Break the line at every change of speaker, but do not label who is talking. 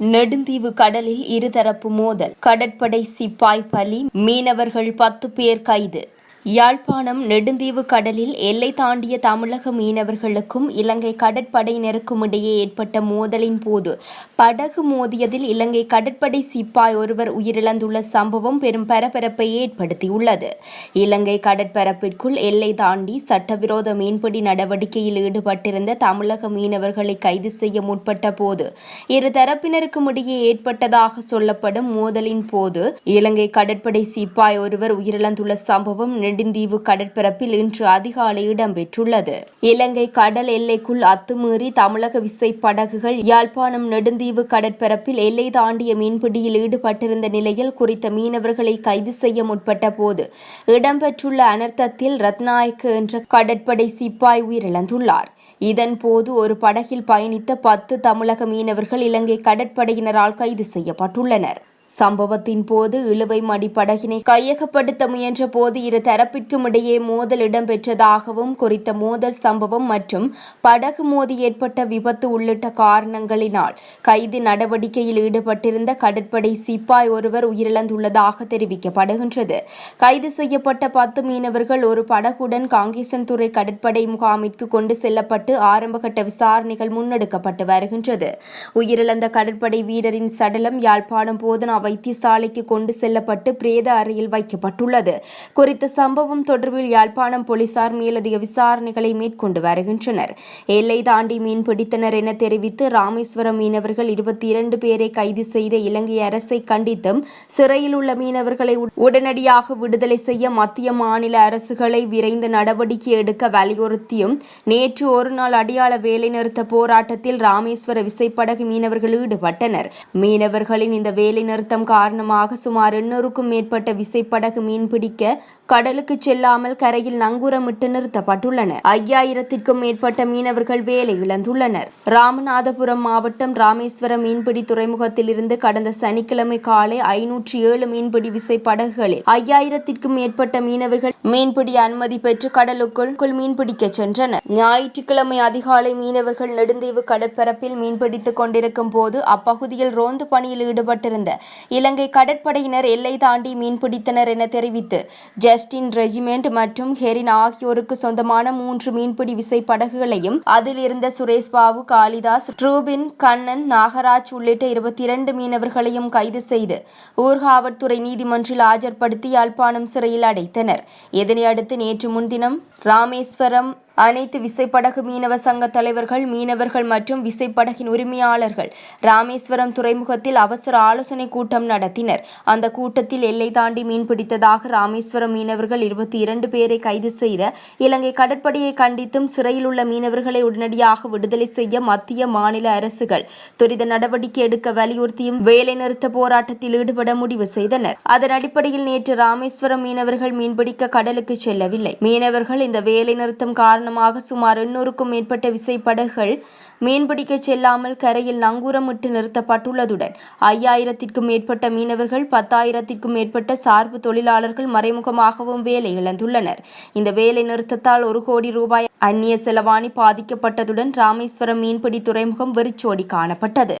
நெடுந்தீவு கடலில் இருதரப்பு மோதல். கடற்படை சிப்பாய் பலி மீனவர்கள் பத்து பேர் கைது. யாழ்ப்பாணம் நெடுந்தீவு கடலில் எல்லை தாண்டிய தமிழக மீனவர்களுக்கும் இலங்கை கடற்படையினருக்கும் இடையே ஏற்பட்ட மோதலின் போது படகு மோதியதில் இலங்கை கடற்படை சிப்பாய் ஒருவர் உயிரிழந்துள்ள சம்பவம் பெரும் பரபரப்பை ஏற்படுத்தியுள்ளது. இலங்கை கடற்பரப்பிற்குள் எல்லை தாண்டி சட்டவிரோத மீன்பிடி நடவடிக்கையில் ஈடுபட்டிருந்த தமிழக மீனவர்களை கைது செய்ய முற்பட்ட போது இரு தரப்பினருக்கும் இடையே ஏற்பட்டதாக சொல்லப்படும் மோதலின் போது இலங்கை கடற்படை சிப்பாய் ஒருவர் உயிரிழந்துள்ள சம்பவம் நெடுந்தீவு கடற்பரப்பில் இன்று அதிகாலை இடம்பெற்றுள்ளது. இலங்கை கடல் எல்லைக்குள் அத்துமீறி தமிழக விசை படகுகள் யாழ்ப்பாணம் நெடுந்தீவு கடற்பரப்பில் எல்லை தாண்டிய மீன்பிடியில் ஈடுபட்டிருந்த நிலையில் குறித்த மீனவர்களை கைது செய்ய முற்பட்ட போது இடம்பெற்றுள்ள அனர்த்தத்தில் ரத்நாயக்க என்ற கடற்படை சிப்பாய் உயிரிழந்துள்ளார். இதன்போது ஒரு படகில் பயணித்த பத்து தமிழக மீனவர்கள் இலங்கை கடற்படையினரால் கைது செய்யப்பட்டுள்ளனர். சம்பவத்தின் போது இழுவை மடி படகினை கையகப்படுத்த முயன்ற போது இரு தரப்பிற்கும் இடையே மோதல் இடம்பெற்றதாகவும் குறித்த மோதல் சம்பவம் மற்றும் படகு மோதி ஏற்பட்ட விபத்து உள்ளிட்ட காரணங்களினால் கைது நடவடிக்கையில் ஈடுபட்டிருந்த கடற்படை சிப்பாய் ஒருவர் உயிரிழந்துள்ளதாக தெரிவிக்கப்படுகின்றது. கைது செய்யப்பட்ட பத்து மீனவர்கள் ஒரு படகுடன் காங்கேசன்துறை கடற்படை முகாமிற்கு கொண்டு செல்லப்பட்டு ஆரம்பகட்ட விசாரணைகள் முன்னெடுக்கப்பட்டு வருகின்றது. உயிரிழந்த கடற்படை வீரரின் சடலம் யாழ்ப்பாணம் போதனா வைத்தியசாலைக்கு கொண்டு செல்லப்பட்டு பிரேத அறையில் வைக்கப்பட்டுள்ளது. குறித்த சம்பவம் தொடர்பில் யாழ்ப்பாணம் போலீசார் மேலதிக விசாரணைகளை மேற்கொண்டு வருகின்றனர். எல்லை தாண்டி மீன் பிடித்தனர் என தெரிவித்து ராமேஸ்வரம் மீனவர்கள் இருபத்தி இரண்டு பேரை கைது செய்த இலங்கை அரசை கண்டித்தும் சிறையில் உள்ள மீனவர்களை உடனடியாக விடுதலை செய்ய மத்திய மாநில அரசுகளை விரைந்து நடவடிக்கை எடுக்க வலியுறுத்தியும் நேற்று ஒருநாள் அடையாள வேலைநிறுத்த போராட்டத்தில் ராமேஸ்வர விசைப்படகு மீனவர்கள் ஈடுபட்டனர். மீனவர்களின் இந்த வேலைநிறுத்த அழுத்தம் காரணமாக சுமார் எண்ணூறுக்கும் மேற்பட்ட விசைப்படகு மீன்பிடிக்க கடலுக்கு செல்லாமல் கரையில் நங்கூரமிட்டு நிறுத்தப்பட்டுள்ளன ஐயாயிரத்திற்கும் மேற்பட்ட மீனவர்கள் வேலை இழந்துள்ளனர். ராமநாதபுரம் மாவட்டம் ராமேஸ்வரம் மீன்பிடி துறைமுகத்திலிருந்து கடந்த சனிக்கிழமை காலை ஐநூற்றி ஏழு மீன்பிடி விசைப்படகுகளில் ஐயாயிரத்திற்கும் மேற்பட்ட மீனவர்கள் மீன்பிடி அனுமதி பெற்று கடலுக்குள் மீன்பிடிக்க சென்றனர். ஞாயிற்றுக்கிழமை அதிகாலை மீனவர்கள் நெடுந்தீவு கடற்பரப்பில் மீன்பிடித்துக் கொண்டிருக்கும் போது அப்பகுதியில் ரோந்து பணியில் ஈடுபட்டிருந்த இலங்கை கடற்படையினர் எல்லை தாண்டி மீன்பிடித்தனர் என தெரிவித்து ஜஸ்டின் ரெஜிமெண்ட் மற்றும் ஹெரின் ஆகியோருக்கு சொந்தமான மூன்று மீன்பிடி விசை படகுகளையும் அதில் இருந்த சுரேஷ் பாபு காளிதாஸ் ட்ரூபின் கண்ணன் நாகராஜ் உள்ளிட்ட இருபத்தி இரண்டு மீனவர்களையும் கைது செய்து ஊர்காவற்துறை நீதிமன்றில் ஆஜர்படுத்தி யாழ்ப்பாணம் சிறையில் அடைத்தனர். இதனையடுத்து நேற்று முன்தினம் ராமேஸ்வரம் அனைத்து விசைப்படகு மீனவ சங்க தலைவர்கள் மீனவர்கள் மற்றும் விசைப்படகின் உரிமையாளர்கள் ராமேஸ்வரம் துறைமுகத்தில் அவசர ஆலோசனை கூட்டம் நடத்தினர். அந்த கூட்டத்தில் எல்லை தாண்டி மீன்பிடித்ததாக ராமேஸ்வரம் மீனவர்கள் இருபத்தி இரண்டு பேரை கைது செய்த இலங்கை கடற்படையை கண்டித்தும் சிறையில் உள்ள மீனவர்களை உடனடியாக விடுதலை செய்ய மத்திய மாநில அரசுகள் துரித நடவடிக்கை எடுக்க வலியுறுத்தியும் வேலைநிறுத்த போராட்டத்தில் ஈடுபட முடிவு செய்தனர். அதன் அடிப்படையில் நேற்று ராமேஸ்வரம் மீனவர்கள் மீன்பிடிக்க கடலுக்கு செல்லவில்லை. மீனவர்கள் இந்த வேலைநிறுத்தம் காரணம் காரணமாக சுமார் எண்ணூறுக்கும் மேற்பட்ட விசைப்படகுகள் மீன்பிடிக்க செல்லாமல் கரையில் நங்கூரமிட்டு நிறுத்தப்பட்டுள்ளதுடன் ஐயாயிரத்திற்கும் மேற்பட்ட மீனவர்கள் பத்தாயிரத்திற்கும் மேற்பட்ட சார்பு தொழிலாளர்கள் மறைமுகமாகவும் வேலை இழந்துள்ளனர் இந்த வேலை நிறுத்தத்தால் ஒரு கோடி ரூபாய் அந்நிய செலவாணி பாதிக்கப்பட்டதுடன் ராமேஸ்வரம் மீன்பிடி துறைமுகம் வெறிச்சோடி காணப்பட்டது.